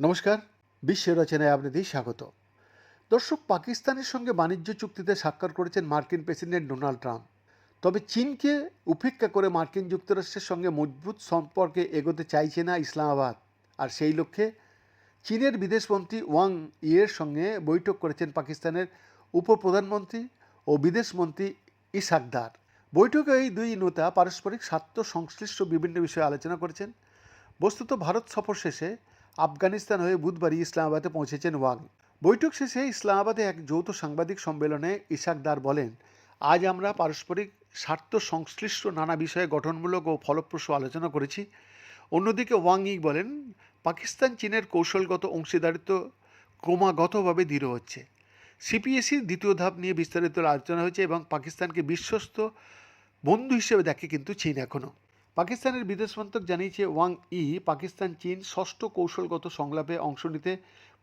নমস্কার, বিশ্ব রচনায় আপনাদের স্বাগত। দর্শক, পাকিস্তানের সঙ্গে বাণিজ্য চুক্তিতে স্বাক্ষর করেছেন মার্কিন প্রেসিডেন্ট ডোনাল্ড ট্রাম্প। তবে চীনকে উপেক্ষা করে মার্কিন যুক্তরাষ্ট্রের সঙ্গে মজবুত সম্পর্কে এগোতে চাইছে না ইসলামাবাদ। আর সেই লক্ষ্যে চীনের বিদেশমন্ত্রী ওয়াং ইয়ের সঙ্গে বৈঠক করেছেন পাকিস্তানের উপপ্রধানমন্ত্রী ও বিদেশমন্ত্রী ইসাকদার। বৈঠকে এই দুই নেতা পারস্পরিক স্বার্থ সংশ্লিষ্ট বিভিন্ন বিষয়ে আলোচনা করেছেন। বস্তুত ভারত সফর শেষে আফগানিস্তান হয়ে বুধবারই ইসলামাবাদে পৌঁছেছেন ওয়াং। বৈঠক শেষে ইসলামাবাদে এক যৌথ সাংবাদিক সম্মেলনে ইসাকদার বলেন, আজ আমরা পারস্পরিক স্বার্থ সংশ্লিষ্ট নানা বিষয়ে গঠনমূলক ও ফলপ্রসূ আলোচনা করেছি। অন্যদিকে ওয়াং ই বলেন, পাকিস্তান চীনের কৌশলগত অংশীদারিত্ব ক্রমাগতভাবে দৃঢ় হচ্ছে। সিপিএসির দ্বিতীয় ধাপ নিয়ে বিস্তারিত আলোচনা হয়েছে এবং পাকিস্তানকে বিশ্বস্ত বন্ধু হিসেবে দেখে কিন্তু চীন এখনও পাকিস্তানের বিদেশ মন্ত্রক জানিয়েছে, ওয়াং ই, পাকিস্তান, চীন ষষ্ঠ কৌশলগত সংলাপে অংশ নিতে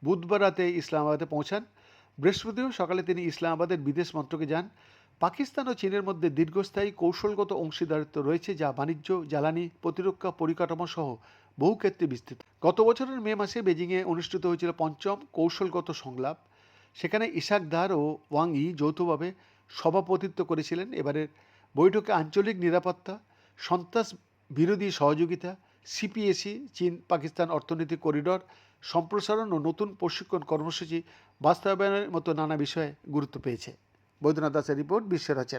বুধবার রাতে ইসলামাবাদে পৌঁছান। বৃহস্পতিবার সকালে তিনি ইসলামাবাদের বিদেশ মন্ত্রকে যান। পাকিস্তান ও চীনের মধ্যে দীর্ঘস্থায়ী কৌশলগত অংশীদারিত্ব রয়েছে যা বাণিজ্য, জ্বালানি, প্রতিরক্ষা, পরিকাঠামো সহ বহু ক্ষেত্রে বিস্তৃত। গত বছরের মে মাসে বেজিংয়ে অনুষ্ঠিত হয়েছিল পঞ্চম কৌশলগত সংলাপ। সেখানে ইশাক দার ও ওয়াং ই যৌথভাবে সভাপতিত্ব করেছিলেন। এবারের বৈঠকে আঞ্চলিক নিরাপত্তা, সন্ত্রাস বিরোধী সহযোগিতা সিপিএসি চীন পাকিস্তান অর্থনৈতিক করিডর, সম্প্রসারণ ও নতুন প্রশিক্ষণ কর্মসূচি বাস্তবায়নের মতো নানা বিষয়ে গুরুত্ব পেয়েছে। বৈদ্যনাথ দাসের রিপোর্ট বিশ্বের রচনা